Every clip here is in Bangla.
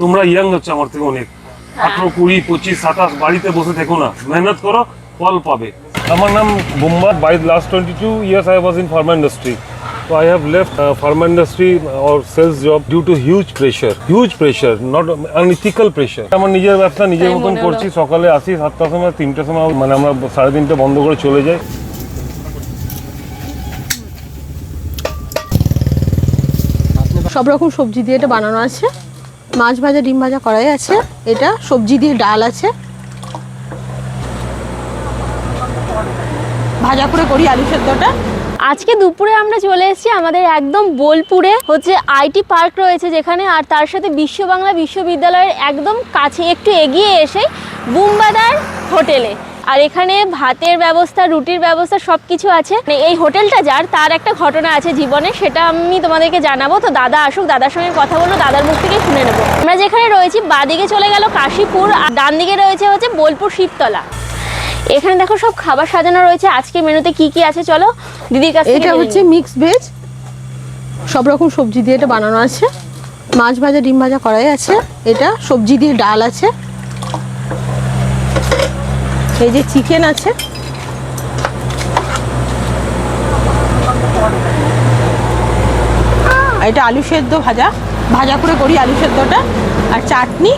তোমরা ইয়াং হচ্ছে আমার থেকে অনেক। আঠারো কুড়ি পঁচিশ সাতাশ বাড়িতে বসে থেকো না। মেহনত করো ফল পাবে। আমার নাম Bumba by last twenty two years I was in pharma industry. So I have left uh, pharma industry or sales job due to huge pressure, huge pressure, not unethical pressure. আমার নিজের ব্যবসা নিজের মতন করছি সকালে আসি সাতটার সময় তিনটার সময় মানে আমরা সাড়ে তিনটে বন্ধ করে চলে যাই। সব রকম সবজি দিয়ে এটা বানানো আছে। মাছ ভাজা, ডিম ভাজা করাই আছে। এটা সবজি দিয়ে ডাল আছে। ভাজা করে করি আলু সেদ্ধটা। আজকে দুপুরে আমরা চলে এসেছি আমাদের একদম বোলপুরে। হচ্ছে আইটি পার্ক রয়েছে যেখানে, আর তার সাথে বিশ্ব বাংলা বিশ্ববিদ্যালয়ের একদম কাছে, একটু এগিয়ে এসে বুম্বাদার হোটেলে। আর এখানে ভাতের ব্যবস্থা রুটির ব্যবস্থা সব কিছু আছে। মানে এই হোটেলটা যার তার একটা ঘটনা আছে জীবনে সেটা আমি তোমাদেরকে জানাব। তো দাদা আসুক দাদার সঙ্গে কথা বলব দাদার মুখ থেকে শুনে নেব। আমরা যেখানে রয়েছি বাদিকে চলে গেল কাশীপুর আর ডান দিকে রয়েছে হচ্ছে বোলপুর শিবতলা। এখানে দেখো সব খাবার সাজানো রয়েছে। আজকে মেনুতে কি কি আছে চলো দিদির কাছ এটা হচ্ছে। মিক্স ভেজ সব রকম সবজি দিয়ে এটা বানানো আছে। মাছ ভাজা ডিম ভাজা করাই আছে। এটা সবজি দিয়ে ডাল আছে। এই যে চিকেন আছে। এটা আলু সেদ্ধ ভাজা। ভাজা করে করি আলু সেদ্ধটা। আর চাটনি।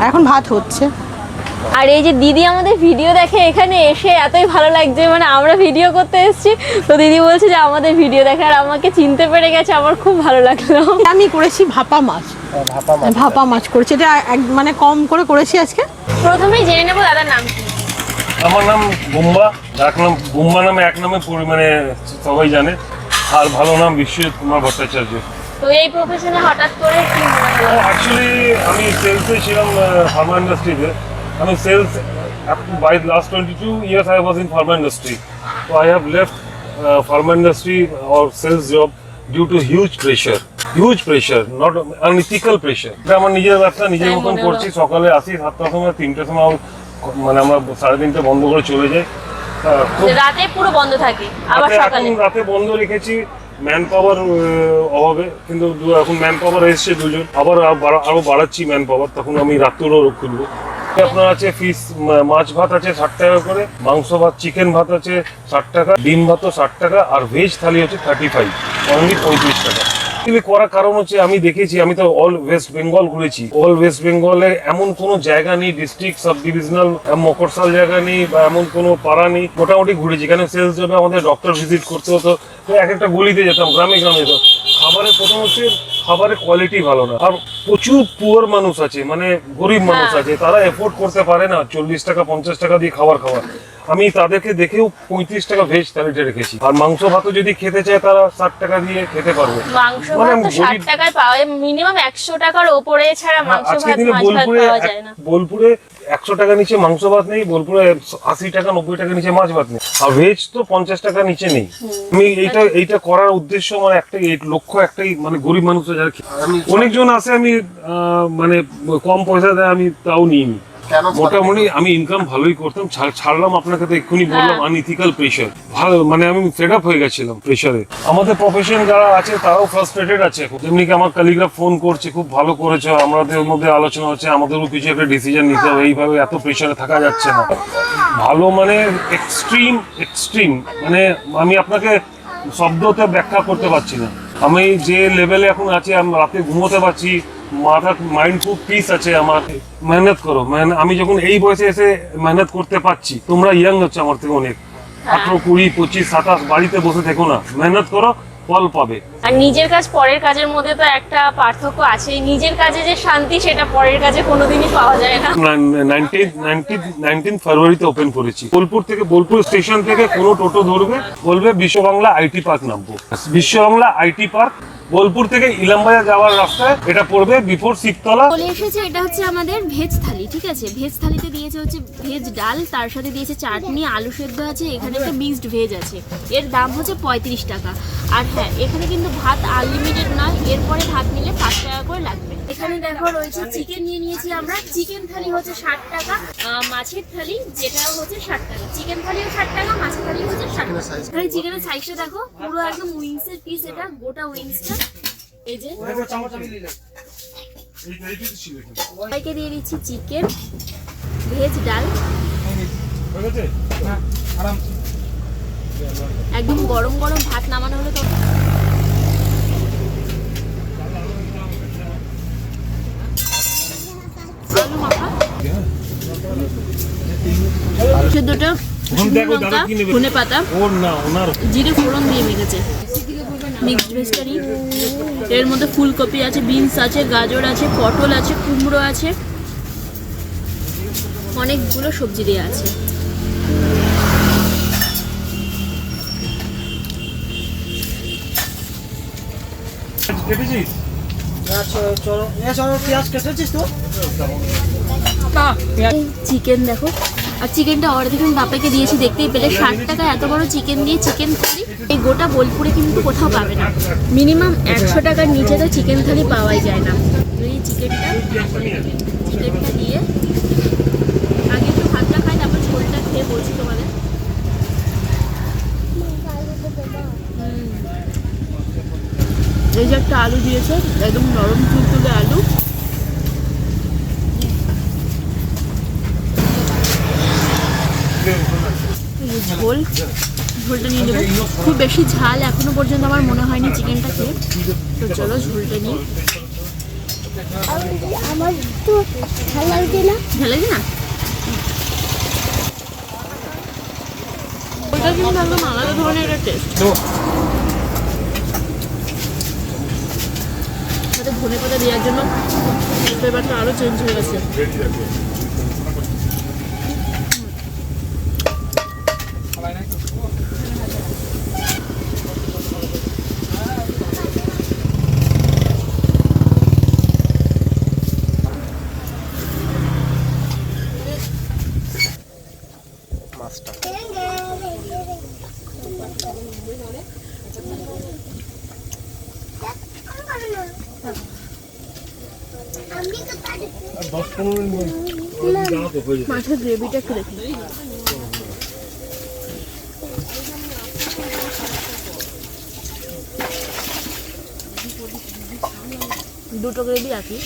এখন ভাত হচ্ছে। আর এই যে দিদি আমাদের ভিডিও দেখে এখানে এসে এতই ভালো লাগছে মানে আমরা ভিডিও করতে এসেছি। তো দিদি বলছে যে আমাদের ভিডিও দেখে আর আমাকে চিনতে পেরে গেছে আমার খুব ভালো লাগল। আমি করেছি ভাপা মাছ। ভাপা মাছ করেছি। এটা এক- মানে কম করে করেছি আজকে। প্রথমেই জেনে নেব দাদার নাম কি। আমার নাম বুম্বা এক নাম বুম্বা নামে এক নামে মানে সবাই জানে। আর ভালো নাম বিশ্বজিৎ কুমার ভট্টাচার্য। তো এই প্রফেশনে হঠাৎ করে কি অ্যাকচুয়ালি আমি সেলসে ছিলাম ফার্মা ইন্ডাস্ট্রিতে আমি sales by last twenty two years I was in pharma industry তো I have left pharma industry or sales job due to huge pressure huge pressure not unethical pressure এটা আমার নিজের ব্যবসা নিজের মতন করছি। সকালে আসি সাতটার সময় তিনটের সময় মানে আমরা সাড়ে তিনটে বন্ধ করে চলে যাই। রাতে পুরো বন্ধ থাকে আবার সকালে। রাতে বন্ধ রেখেছি ম্যান পাওয়ার অভাবে। কিন্তু দু- এখন ম্যান পাওয়ার এসছে দুজন। আবার আর বাড়াচ্ছি ম্যান পাওয়ার তখন আমি রাত্রেও খুলবো। আপনার আছে ফিস মাছ ভাত আছে ষাট টাকা করে মাংস ভাত চিকেন ভাত আছে ষাট টাকা ডিম ভাতও ষাট টাকা আর ভেজ থালি হচ্ছে থার্টি ফাইভ অনলি পঁয়ত্রিশ টাকা। করার কারণ হচ্ছে আমি দেখেছি আমি তো অল ওয়েস্ট বেঙ্গল ঘুরেছি। অল ওয়েস্ট বেঙ্গলে এমন কোনো জায়গা নেই ডিস্ট্রিক্ট সাব ডিভিশনাল মকরসাল জায়গা নেই বা এমন কোনো পাড়া নেই মোটামুটি ঘুরেছি। কেন সেলস জবে আমাদের ডক্টর ভিজিট করতে হতো। তো এক একটা গলিতে যেতাম গ্রামে গ্রামে তো খাবারের প্রথম হচ্ছে খাবারের কোয়ালিটি ভালো না। আর প্রচুর পুয়ার মানুষ আছে মানে গরিব মানুষ হ্যাঁ। আছে তারা এফোর্ড করতে পারে না চল্লিশ টাকা পঞ্চাশ টাকা দিয়ে খাবার খাওয়া। আমি তাদেরকে দেখেও পঁয়ত্রিশ টাকা ভেজ থালিতে রেখেছি। আর মাংস ভাতও যদি খেতে চায় তারা ষাট টাকা দিয়ে খেতে পারবে। মাংস মানে ভাত তো ষাট টাকায় পাওয়া যায়। মিনিমাম একশো টাকার ওপরে ছাড়া হ্যাঁ, মাংস ভাত দিনে মাছ ভাত বোলপুরে পাওয়া যায় না। বোলপুরে একশো টাকা নিচে মাংস ভাত নেই বোলপুরে আশি টাকা নব্বই টাকা নিচে মাছ ভাত নেই। আর ভেজ তো পঞ্চাশ টাকা নিচে নেই। আমি এইটা এইটা করার উদ্দেশ্য আমার একটাই লক্ষ্য একটাই মানে গরিব মানুষ যারা অনেকজন আছে আমি আহ, মানে কম পয়সা দেয় আমি তাও নিইনি। মোটামুটি আমি ইনকাম ভালোই করতাম ছাড়- ছাড়লাম আপনাকে তো এক্ষুনি বললাম হ্যাঁ। আনইথিক্যাল প্রেশার ভালো মানে আমি ফেড আপ হয়ে গেছিলাম প্রেশারে আমাদের প্রফেশন যারা আছে তারাও ফ্রাস্ট্রেটেড আছে। যেমনি কি আমার কালিগ্রাফ ফোন করছে খুব ভালো করেছ আমাদের মধ্যে আলোচনা হচ্ছে আমাদেরও কিছু একটা ডিসিশন নিতে হবে এইভাবে এত প্রেশারে থাকা যাচ্ছে না। ভালো মানে এক্সট্রিম এক্সট্রিম মানে আমি আপনাকে শব্দতে ব্যাখ্যা করতে পারছি না। আমি যে লেভেলে এখন আছি আমি রাতে ঘুমোতে পারছি মাথা মাইন্ড খুব পিস আছে আমার। মেহনত করো আমি যখন এই বয়সে এসে মেহনত করতে পারছি তোমরা ইয়াং হচ্ছে আমার থেকে অনেক। আঠারো কুড়ি পঁচিশ সাতাশ বাড়িতে বসে থেকো না। মেহনত করো ফল পাবে। আর নিজের কাজ পরের কাজের মধ্যে তো একটা পার্থক্য আছে নিজের কাজে যে শান্তি সেটা পরের কাজে কোনোদিনই পাওয়া যায় না। নাইনটিন ফেব্রুয়ারিতে ওপেন করেছি। বোলপুর থেকে বোলপুর স্টেশন থেকে কোনো টোটো ধরবে বলবে বিশ্ব বাংলা আইটি পার্ক নামবো। বিশ্ব বাংলা আইটি পার্ক বোলপুর থেকে ইলামবাজার যাওয়ার রাস্তায় এটা পড়বে বিফোর শিবতলা। চলে এসেছে, এটা হচ্ছে আমাদের ভেজ থালি ঠিক আছে? ভেজ থালিতে দিয়েছে হচ্ছে ভেজ ডাল, তার সাথে দিয়েছে চাটনি, আলু সেদ্ধ আছে, এখানে একটা মিক্সড ভেজ আছে। এর দাম হচ্ছে পঁয়ত্রিশ টাকা। আর হ্যাঁ এখানে কিন্তু ভাত আনলিমিটেড নয়, এরপরে ভাত নিলে পাঁচ টাকা করে লাগবে। এখানে দেখো রয়েছে চিকেন নিয়ে নিয়েছি আমরা। চিকেন থালি হচ্ছে ষাট টাকা। মাছের থালি যেটা হচ্ছে ষাট টাকা। চিকেন থালিও ষাট টাকা মাছের থালি হচ্ছে ষাট টাকা। এখানে চিকেনের সাইজটা দেখো পুরো একদম উইংসের পিস এটা গোটা উইংসটা এই যে। সবাইকে দিয়ে দিচ্ছি চিকেন ভেজ ডাল। একদম গরম গরম ভাত নামানো হলে তো আলু মাখা সেদ্ধটা ওখানে দেখো দাদা কি নেবে। ধনে পাতা ওর না ওনার। জিরে ফোড়ন দিয়ে মেখেছে। মিক্সড ভেজিটারি এর মধ্যে ফুলকপি আছে বিনস আছে গাজর আছে পটল আছে কুমড়ো আছে। অনেকগুলো সবজি দেওয়া আছে। চিকেন দেখো আর চিকেনটা অর্ধেক আমি বাপাকে দিয়েছি, দেখতেই পেলে। ষাট টাকা এত বড় চিকেন দিয়ে চিকেন থালি। এই গোটা বোলপুরে কিন্তু কোথাও পাবে না। মিনিমাম একশো টাকার নিচে তো চিকেন থালি পাওয়াই যায় না। এই চিকেনটা চিকেনটা দিয়ে আগে একটু ভাতটা খাই, তারপর ঝোলটা খেয়ে বলছি তোমাদের। এই যে একটা আলু দিয়েছে, একদম নরম তুলতুলে আলু। ঝোল। ঝোলটা নিয়ে নেব। খুব বেশি ঝাল এখনও পর্যন্ত আমার মনে হয়নি চিকেনটা খেয়ে। তো চলো ঝোলটা নিই। আমার তো ভালো লাগছে না ভালো লাগে না? ওটা কিন্তু একদম আলাদা ধরনের একটা টেস্ট ধনে পাতা দেওয়ার জন্য। ফ্লেভারটা আরও চেঞ্জ হয়ে গেছে আমি তো পারি দশ পনেরো মিনিট জানাতো হয়ে যাবে মাছের গ্রেভিটা একটু দেখি দুটো গ্রেভি রাখি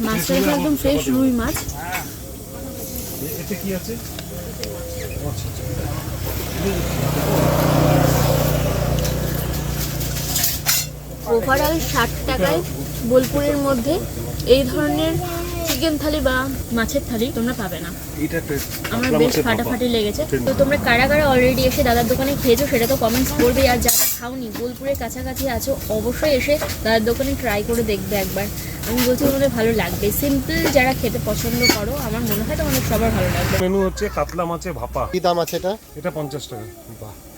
মাছটা একদম ফ্রেশ রুই মাছ। কি আছে ওভারঅল ষাট টাকায় বোলপুরের মধ্যে এই ধরনের চিকেন থালি বা মাছের থালি তোমরা পাবে না। আমার বেশ ফাটাফাটি লেগেছে। তো তোমরা কারা কারা অলরেডি এসে দাদার দোকানে খেয়েছো সেটা তো কমেন্টস করবে। আর যারা খাওনি বোলপুরের কাছাকাছি আছো অবশ্যই এসে দাদার দোকানে ট্রাই করে দেখবে একবার। আমি বলছি তোমাদের ভালো লাগবে। সিম্পল যারা খেতে পছন্দ করো আমার মনে হয় তোমাদের সবার ভালো লাগবে। মেনু হচ্ছে কাতলা মাছের ভাপা। কি দাম আছে এটা? এটা পঞ্চাশ টাকা। বাহ।